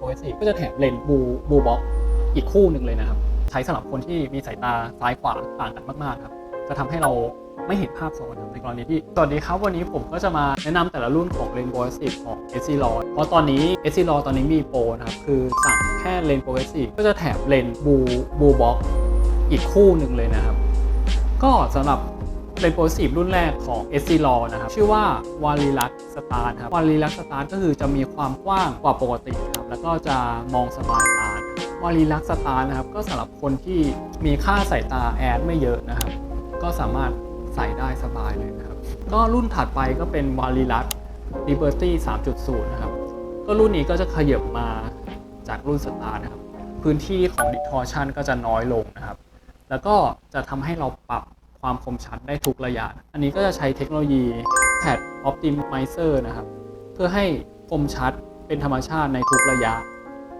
Progressive ก็จะแถมเลนส์บูบูบ็อกอีกคู่หนึ่งเลยนะครับ ใช้สำหรับคนที่มีสายตาซ้ายขวาต่างกันมากๆครับ จะทำให้เราไม่เห็นภาพซ้อนในกรณีที่ สวัสดีครับ วันนี้ผมก็จะมาแนะนำแต่ละรุ่นของเลนส์ Progressive ของ SC l a w เพราะตอนนี้ SC l a w ตอนนี้มีโปรนะครับ คือสั่งแค่เลนส์ Progressive ก็จะแถมเลนส์บูบูบ็อกอีกคู่หนึ่งเลยนะครับ ก็สำหรับ เลนส์ Progressive รุ่นแรกของ SC l a w นะครับ ชื่อว่าวาลีลักสตาร์ครับวาลีลักสตาร์ก็คือจะมีความกว้างกว่าปกติครับแล้วก็จะมองสบายตาวาลีลักสตาร์นะครับก็สำหรับคนที่มีค่าสายตาแอดไม่เยอะนะครับ ก็สามารถใส่ได้สบายเลยนะครับ ก็รุ่นถัดไปก็เป็นวาลีลัก Liberty 3.0 นะครับ ก็รุ่นนี้ก็จะขยับมาจากรุ่นสตาร์นะครับ พื้นที่ของ distortion ก็จะน้อยลงนะครับ แล้วก็จะทำให้เราปรับ ความคมชัดได้ทุกระยะ อันนี้ก็จะใช้เทคโนโลยี Pad Optimizer นะครับ เพื่อให้คมชัดเป็นธรรมชาติในทุกระยะ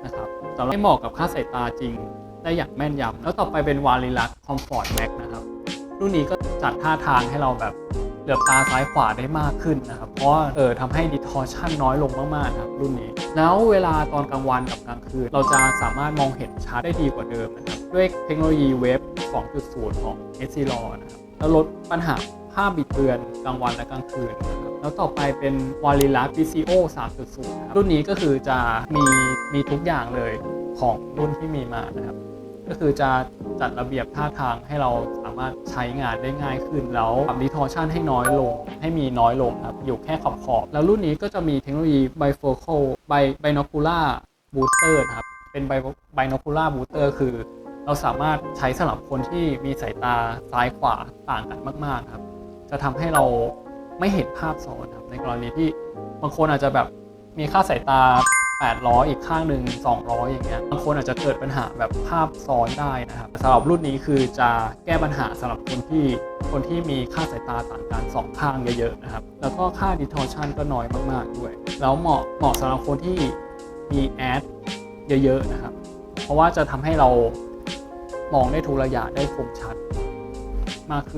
นะครับสำหรับให้เหมาะกับค่าสายตาจริงได้อย่างแม่นยำแล้วต่อไปเป็นวาลิลัก Comfort Max นะครับ รุ่นนี้ก็จัดท่าทางให้เราแบบ เหลือบตาซ้ายขวาได้มากขึ้นนะครับ เพราะเออทำให้ distortion น้อยลงมากๆครับรุ่นนี้ แล้วเวลาตอนกลางวันกับกลางคืน เราจะสามารถมองเห็นชัดได้ดีกว่าเดิมนะครับ ด้วยเทคโนโลยีเวฟ2.0 ของ s c l a w นะครับแล้วลดปัญหาภาพบิดเบือนกลางวันและกลางคืนนะครับแล้วต่อไปเป็น w a l i l a VCO 3.0นะครับรุ่นนี้ก็คือจะมีมีทุกอย่างเลยของรุ่นที่มีมานะครับ ก็คือจะจัดระเบียบท่าทางให้เราสามารถใช้งานได้ง่ายขึ้น แล้วปรับ distortion ให้น้อยลง ให้มีน้อยลงครับ อยู่แค่ขอบขอบๆแล้วรุ่นนี้ก็จะมีเทคโนโลยี bifocal bi binocular booster ครับ เป็น bi- binocular booster คือ เราสามารถใช้สำหรับคนที่มีสายตาซ้ายขวาต่างกันมาก ๆครับ จะทำให้เราไม่เห็นภาพซ้อนครับในกรณีที่บางคนอาจจะแบบมีค่าสายตา 800อีกข้างหนึ่ง200อย่างเงี้ยบางคนอาจจะเกิดปัญหาแบบภาพซ้อนได้นะครับสำหรับรุ่นนี้คือจะแก้ปัญหาสำหรับคนที่คนที่มีค่าสายตาต่างกันสองข้างเยอะๆนะครับ แล้วก็ค่า distortion ก็น้อยมากๆด้วย แล้วเหมาะเหมาะสำหรับคนที่มีแอดเยอะๆนะครับ เพราะว่าจะทำให้เรามองได้ทุกระยะได้คมชัดมากขึ้น